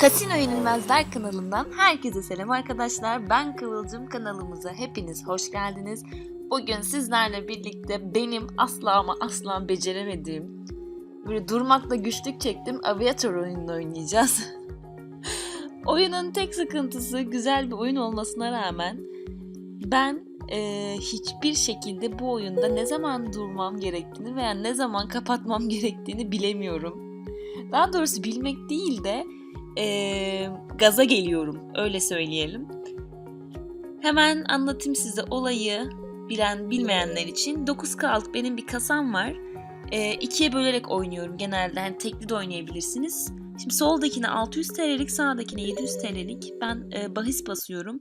Kasino Yenilmezler kanalından herkese selam arkadaşlar. Ben Kıvılcım kanalımıza hepiniz hoş geldiniz. Bugün sizlerle birlikte benim asla ama asla beceremediğim, böyle durmakla güçlük çektim aviator oyununu oynayacağız. Oyunun tek sıkıntısı güzel bir oyun olmasına rağmen ben eee, hiçbir şekilde bu oyunda ne zaman durmam gerektiğini veya ne zaman kapatmam gerektiğini bilemiyorum. Daha doğrusu bilmek değil de eee, gaza geliyorum öyle söyleyelim. Hemen anlatayım size olayı bilen bilmeyenler için. 9K'lık benim bir kasam var. Eee ikiye bölerek oynuyorum genelde. Hani tekli de oynayabilirsiniz. Şimdi soldakine 600 TL'lik, sağdakine 700 TL'lik. Ben eee, bahis basıyorum.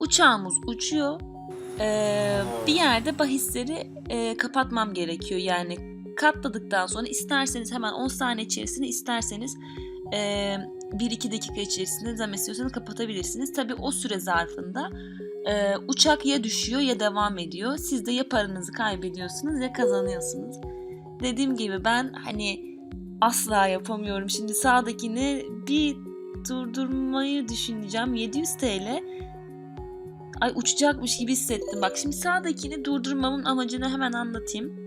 Uçağımız uçuyor. Eee, bir yerde bahisleri eee, kapatmam gerekiyor. Yani katladıktan sonra isterseniz hemen 10 saniye içerisinde isterseniz eee 1-2 dakika içerisinde ne istiyorsanız kapatabilirsiniz. Tabii o süre zarfında eee, uçak ya düşüyor ya devam ediyor. Siz de ya paranızı kaybediyorsunuz ya kazanıyorsunuz. Dediğim gibi ben hani asla yapamıyorum. Şimdi sağdakini bir durdurmayı düşüneceğim. 700 TL. Ay uçacakmış gibi hissettim. Bak şimdi sağdakini durdurmamın amacını hemen anlatayım.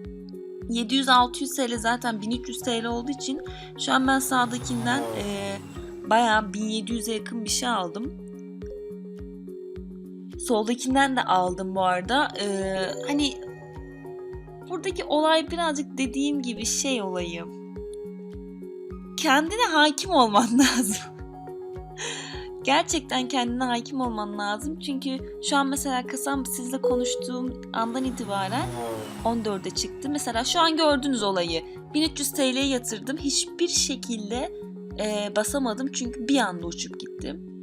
700-600 TL zaten 1300 TL olduğu için şu an ben sağdakinden eee bayağı 1700'e yakın bir şey aldım. Soldakinden de aldım bu arada. Eee, hani buradaki olay birazcık dediğim gibi şey olayı. Kendine hakim olman lazım. Gerçekten kendine hakim olman lazım. Çünkü şu an mesela kasam sizle konuştuğum andan itibaren 14'e çıktı. Mesela şu an gördüğünüz olayı 1300 TL'ye yatırdım. Hiçbir şekilde e, basamadım çünkü bir anda uçup gittim.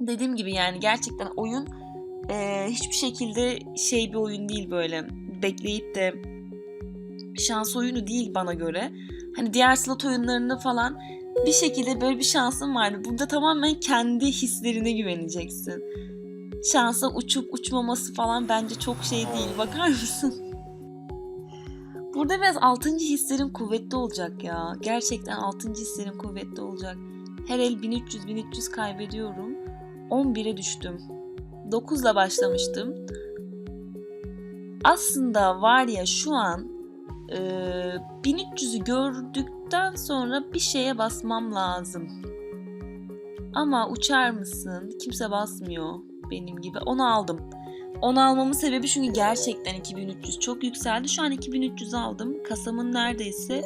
Dediğim gibi yani gerçekten oyun e, hiçbir şekilde şey bir oyun değil böyle. Bekleyip de şans oyunu değil bana göre. Hani diğer slot oyunlarını falan bir şekilde böyle bir şansın vardı. Burada tamamen kendi hislerine güveneceksin. Şansa uçup uçmaması falan bence çok şey değil. Bakar mısın? Burada biraz altıncı hislerin kuvvetli olacak ya. Gerçekten altıncı hislerin kuvvetli olacak. Her el 1300-1300 kaybediyorum. 11'e düştüm. 9'la başlamıştım. Aslında var ya şu an e, 1300'ü gördükten sonra bir şeye basmam lazım. Ama uçar mısın? Kimse basmıyor benim gibi. Onu aldım. Onu almamın sebebi çünkü gerçekten 2300 çok yükseldi. Şu an 2300 aldım. Kasamın neredeyse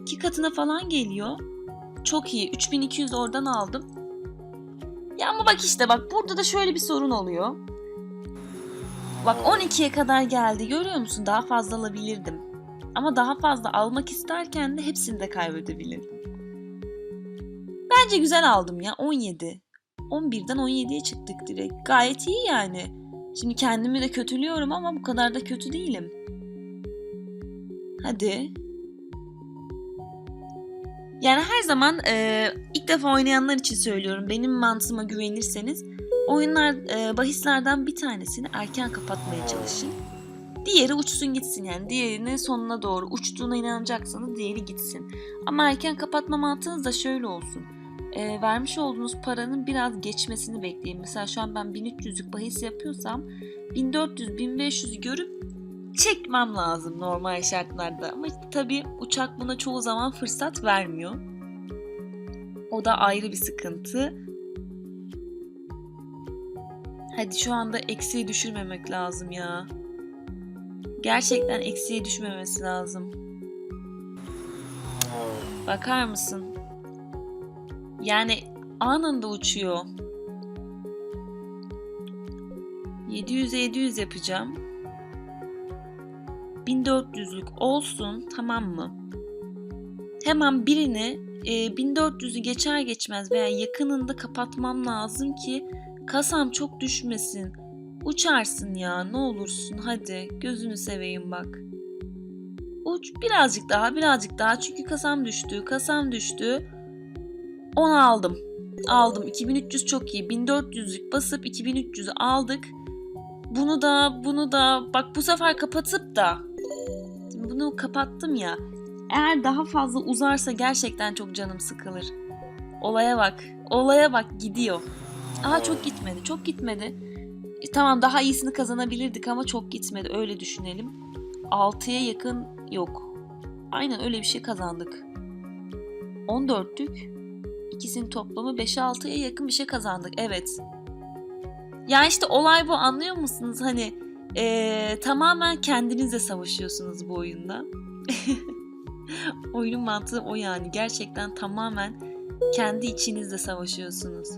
iki katına falan geliyor. Çok iyi. 3200 oradan aldım. Ya ama bak işte bak burada da şöyle bir sorun oluyor. Bak 12'ye kadar geldi. Görüyor musun? Daha fazla alabilirdim. Ama daha fazla almak isterken de hepsini de kaybedebilirdim. Bence güzel aldım ya. 17. 11'den 17'ye çıktık direkt. Gayet iyi yani. Şimdi kendimi de kötülüyorum ama bu kadar da kötü değilim. Hadi. Yani her zaman e, ilk defa oynayanlar için söylüyorum. Benim mantığıma güvenirseniz oyunlar e, bahislerden bir tanesini erken kapatmaya çalışın. Diğeri uçsun gitsin yani. Diğerinin sonuna doğru uçtuğuna inanacaksanız diğeri gitsin. Ama erken kapatma mantığınız da şöyle olsun. E, vermiş olduğunuz paranın biraz geçmesini bekleyin. Mesela şu an ben 1300'lük bahis yapıyorsam 1400-1500'ü görüp çekmem lazım normal şartlarda. Ama tabii uçak buna çoğu zaman fırsat vermiyor. O da ayrı bir sıkıntı. Hadi şu anda eksiye düşürmemek lazım ya. Gerçekten eksiye düşmemesi lazım. Bakar mısın? Yani anında uçuyor. 700'e 700 yapacağım. 1400'lük olsun tamam mı? Hemen birini e, 1400'ü geçer geçmez veya yakınında kapatmam lazım ki kasam çok düşmesin. Uçarsın ya ne olursun hadi gözünü seveyim bak. Uç birazcık daha birazcık daha çünkü kasam düştü kasam düştü. Onu aldım. Aldım 2300 çok iyi 1400'lük basıp 2300'ü aldık. Bunu da bunu da bak bu sefer kapatıp da bunu kapattım ya. Eğer daha fazla uzarsa gerçekten çok canım sıkılır. Olaya bak. Olaya bak gidiyor. Aa çok gitmedi. Çok gitmedi. E, tamam daha iyisini kazanabilirdik ama çok gitmedi. Öyle düşünelim. 6'ya yakın yok. Aynen öyle bir şey kazandık. 14'lük. İkisinin toplamı 5'e 6'ya yakın bir şey kazandık. Evet. Ya işte olay bu anlıyor musunuz? Hani eee, tamamen kendinizle savaşıyorsunuz bu oyunda. Oyunun mantığı o yani. Gerçekten tamamen kendi içinizle savaşıyorsunuz.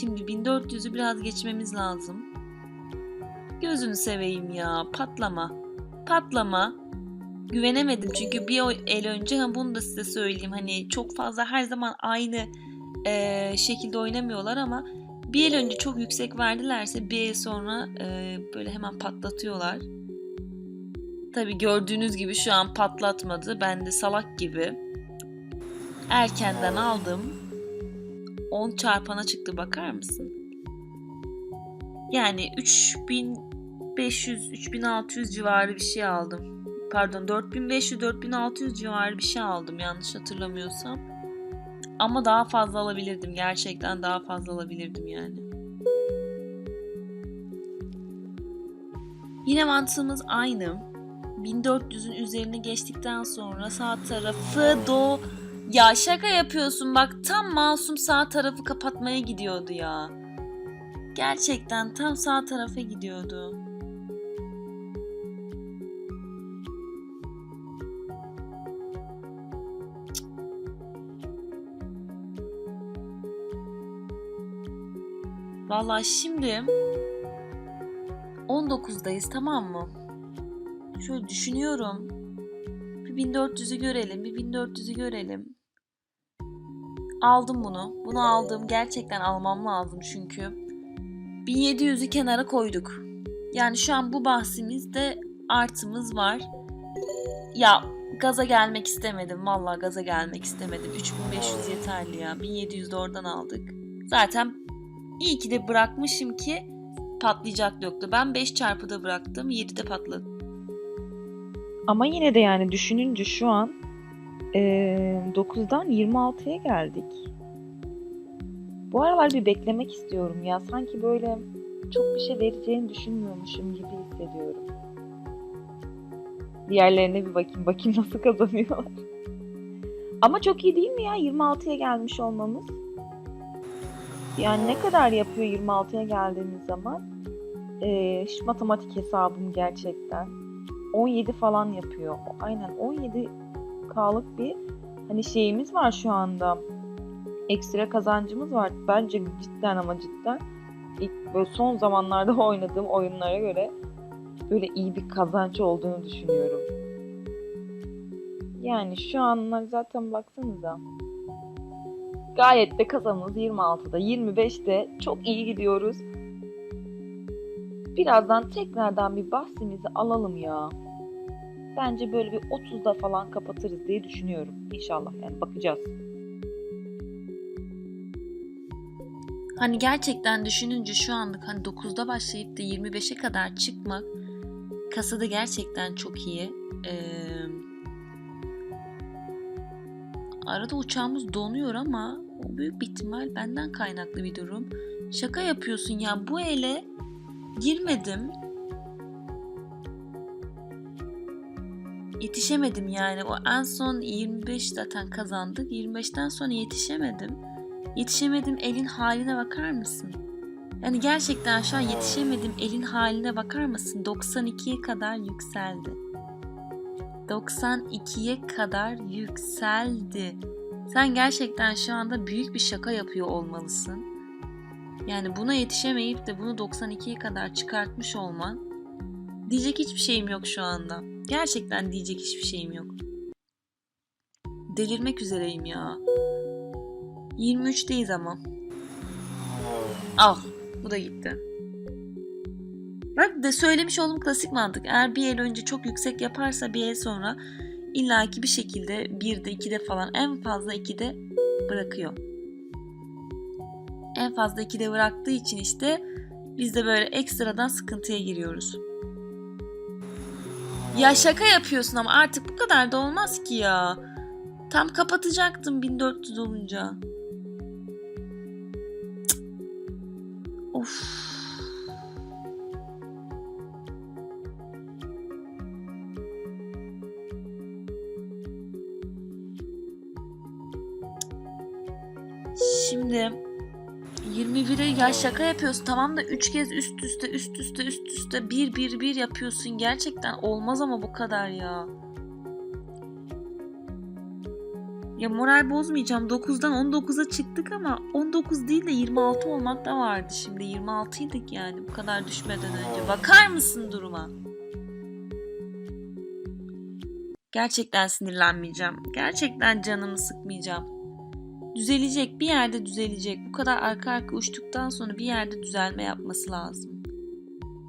Şimdi 1400'ü biraz geçmemiz lazım. Gözünü seveyim ya. Patlama. Patlama. Güvenemedim çünkü bir el önce ha bunu da size söyleyeyim. Hani çok fazla her zaman aynı eee, şekilde oynamıyorlar ama bir el önce çok yüksek verdilerse bir el sonra eee, böyle hemen patlatıyorlar. Tabi gördüğünüz gibi şu an patlatmadı. Ben de salak gibi erkenden aldım. 10 çarpana çıktı bakar mısın? Yani 3500 3600 civarı bir şey aldım. Pardon 4500 4600 civarı bir şey aldım yanlış hatırlamıyorsam. Ama daha fazla alabilirdim. Gerçekten daha fazla alabilirdim yani. Yine mantığımız aynı. 1400'ün üzerine geçtikten sonra sağ tarafı do ya şaka yapıyorsun bak tam masum sağ tarafı kapatmaya gidiyordu ya. Gerçekten tam sağ tarafa gidiyordu. Vallahi şimdi 19'dayız tamam mı? Şöyle düşünüyorum. Bir 1400'ü görelim, bir 1400'ü görelim. Aldım bunu. Bunu aldım. Gerçekten almam lazım çünkü. 1700'ü kenara koyduk. Yani şu an bu bahsimizde artımız var. Ya gaza gelmek istemedim. Vallahi gaza gelmek istemedim. 3500 yeterli ya. 1700 de oradan aldık. Zaten iyi ki de bırakmışım ki patlayacak yoktu. Ben 5 çarpıda bıraktım. 7'de patladı. Ama yine de yani düşününce şu an eee 9'dan 26'ya geldik. Bu aralar bir beklemek istiyorum ya. Sanki böyle çok bir şey vereceğini düşünmüyormuşum gibi hissediyorum. Diğerlerine bir bakayım. Bakayım nasıl kazanıyorlar. Ama çok iyi değil mi ya 26'ya gelmiş olmamız? Yani ne kadar yapıyor 26'ya geldiğimiz zaman? Eee, hiç matematik hesabım gerçekten. 17 falan yapıyor. Aynen 17 K'lık bir hani şeyimiz var şu anda. Ekstra kazancımız var. Bence cidden ama cidden ilk böyle son zamanlarda oynadığım oyunlara göre böyle iyi bir kazanç olduğunu düşünüyorum. Yani şu anlar zaten baksanıza. Gayet de kazanımız 26'da, 25'te çok iyi gidiyoruz. Birazdan tekrardan bir bahsimizi alalım ya. Bence böyle bir 30'da falan kapatırız diye düşünüyorum. İnşallah yani bakacağız. Hani gerçekten düşününce şu anlık hani 9'da başlayıp da 25'e kadar çıkmak kasada gerçekten çok iyi. Ee, arada uçağımız donuyor ama o büyük bir ihtimal benden kaynaklı bir durum. Şaka yapıyorsun ya bu ele girmedim. Yetişemedim yani. O en son 25 zaten kazandık. 25'ten sonra yetişemedim. Yetişemedim elin haline bakar mısın? Yani gerçekten şu an yetişemedim elin haline bakar mısın? 92'ye kadar yükseldi. 92'ye kadar yükseldi. Sen gerçekten şu anda büyük bir şaka yapıyor olmalısın. Yani buna yetişemeyip de bunu 92'ye kadar çıkartmış olman diyecek hiçbir şeyim yok şu anda. Gerçekten diyecek hiçbir şeyim yok. Delirmek üzereyim ya. 23'teyiz ama. Al. Bu da gitti. Bak de söylemiş olduğum klasik mantık. Eğer bir el önce çok yüksek yaparsa bir el sonra illaki bir şekilde 1'de 2'de falan en fazla 2'de bırakıyor. En fazla 2'de bıraktığı için işte biz de böyle ekstradan sıkıntıya giriyoruz. Ya şaka yapıyorsun ama artık bu kadar da olmaz ki ya. Tam kapatacaktım 1400 olunca. Şimdi 21'e ya şaka yapıyorsun tamam da 3 kez üst üste üst üste üst üste 1 1 1 yapıyorsun gerçekten olmaz ama bu kadar ya. Ya moral bozmayacağım 9'dan 19'a çıktık ama 19 değil de 26 olmak da vardı şimdi 26'ydık yani bu kadar düşmeden önce. Bakar mısın duruma? Gerçekten sinirlenmeyeceğim. Gerçekten canımı sıkmayacağım düzelecek bir yerde düzelecek. Bu kadar arka arka uçtuktan sonra bir yerde düzelme yapması lazım.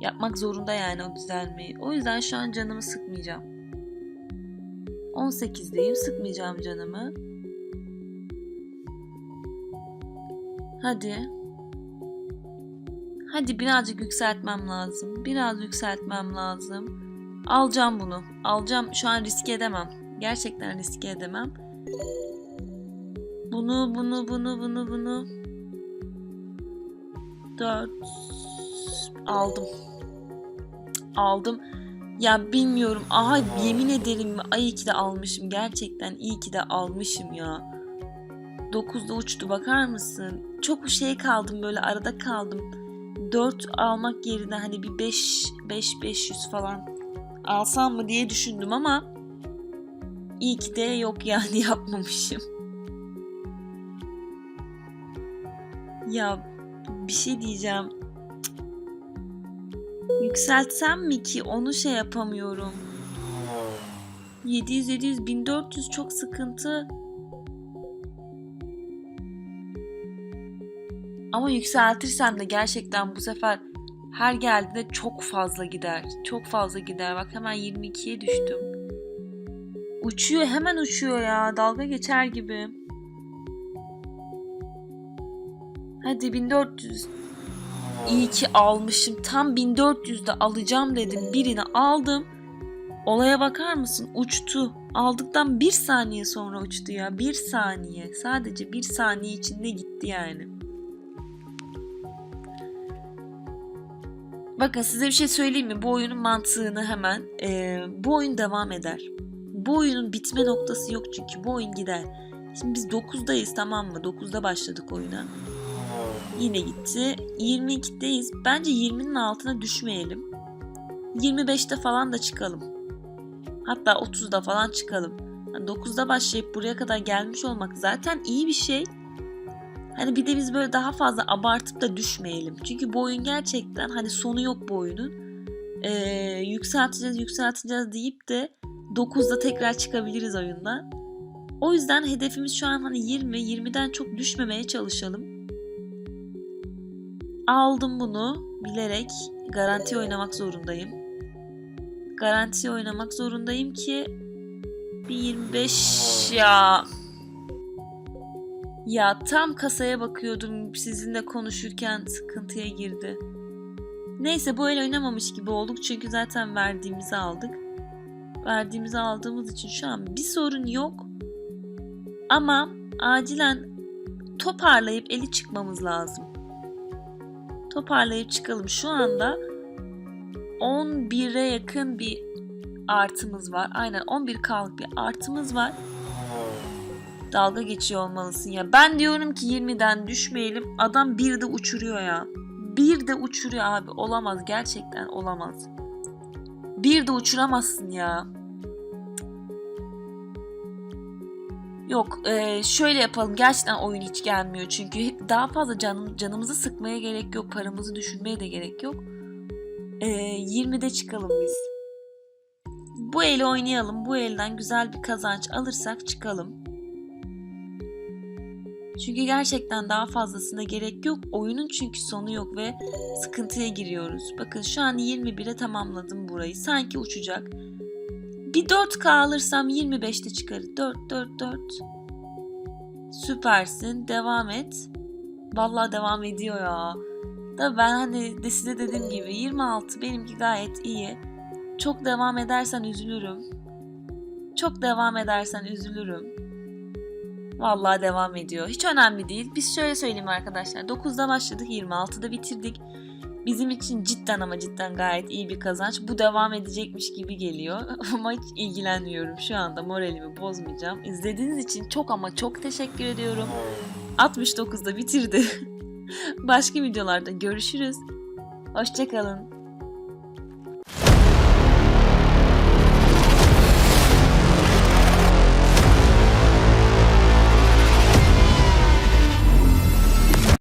Yapmak zorunda yani o düzelmeyi. O yüzden şu an canımı sıkmayacağım. 18'deyim sıkmayacağım canımı. Hadi. Hadi birazcık yükseltmem lazım. Biraz yükseltmem lazım. Alacağım bunu. Alacağım. Şu an riske edemem. Gerçekten riske edemem. Bunu, bunu, bunu, bunu, bunu. Dört. Aldım. Aldım. Ya bilmiyorum. Aha yemin ederim ay iyi ki de almışım. Gerçekten iyi ki de almışım ya. 9'da uçtu bakar mısın? Çok şey kaldım böyle arada kaldım. 4 almak yerine hani bir 5 5 500 falan alsam mı diye düşündüm ama iyi ki de yok yani yapmamışım. Ya bir şey diyeceğim. Cık. Yükseltsem mi ki onu şey yapamıyorum. 700 700 1400 çok sıkıntı. Ama yükseltirsem de gerçekten bu sefer her geldiğinde çok fazla gider. Çok fazla gider. Bak hemen 22'ye düştüm. Uçuyor hemen uçuyor ya. Dalga geçer gibi. Hadi 1400. İyi ki almışım. Tam 1400'de alacağım dedim. Birini aldım. Olaya bakar mısın? Uçtu. Aldıktan bir saniye sonra uçtu ya. Bir saniye. Sadece bir saniye içinde gitti yani. Bakın size bir şey söyleyeyim mi? Bu oyunun mantığını hemen. Ee, bu oyun devam eder. Bu oyunun bitme noktası yok çünkü. Bu oyun gider. Şimdi biz 9'dayız tamam mı? 9'da başladık oyuna. Yine gitti. 22'deyiz. Bence 20'nin altına düşmeyelim. 25'te falan da çıkalım. Hatta 30'da falan çıkalım. Yani 9'da başlayıp buraya kadar gelmiş olmak zaten iyi bir şey. Hani bir de biz böyle daha fazla abartıp da düşmeyelim. Çünkü bu oyun gerçekten hani sonu yok bu oyunun. Ee, yükselteceğiz yükselteceğiz deyip de 9'da tekrar çıkabiliriz oyundan. O yüzden hedefimiz şu an hani 20, 20'den çok düşmemeye çalışalım. Aldım bunu bilerek garanti oynamak zorundayım. Garanti oynamak zorundayım ki bir 25 ya. Ya tam kasaya bakıyordum sizinle konuşurken sıkıntıya girdi. Neyse bu el oynamamış gibi olduk çünkü zaten verdiğimizi aldık. Verdiğimizi aldığımız için şu an bir sorun yok. Ama acilen toparlayıp eli çıkmamız lazım. Toparlayıp çıkalım. Şu anda 11'e yakın bir artımız var. Aynen 11K'lık bir artımız var. Dalga geçiyor olmalısın ya. Ben diyorum ki 20'den düşmeyelim. Adam bir de uçuruyor ya. Bir de uçuruyor abi. Olamaz. Gerçekten olamaz. Bir de uçuramazsın ya. Yok e, şöyle yapalım gerçekten oyun hiç gelmiyor çünkü daha fazla can, canımızı sıkmaya gerek yok paramızı düşünmeye de gerek yok. E, 20'de çıkalım biz. Bu eli oynayalım bu elden güzel bir kazanç alırsak çıkalım. Çünkü gerçekten daha fazlasına gerek yok. Oyunun çünkü sonu yok ve sıkıntıya giriyoruz. Bakın şu an 21'e tamamladım burayı. Sanki uçacak. Bir 4K alırsam 25'te çıkar. 4 4 4. Süpersin. Devam et. Vallahi devam ediyor ya. Da ben hani de size dediğim gibi 26 benimki gayet iyi. Çok devam edersen üzülürüm. Çok devam edersen üzülürüm. Vallahi devam ediyor. Hiç önemli değil. Biz şöyle söyleyeyim arkadaşlar. 9'da başladık 26'da bitirdik. Bizim için cidden ama cidden gayet iyi bir kazanç. Bu devam edecekmiş gibi geliyor. ama hiç ilgilenmiyorum. Şu anda moralimi bozmayacağım. İzlediğiniz için çok ama çok teşekkür ediyorum. 69'da bitirdi. Başka videolarda görüşürüz. Hoşçakalın.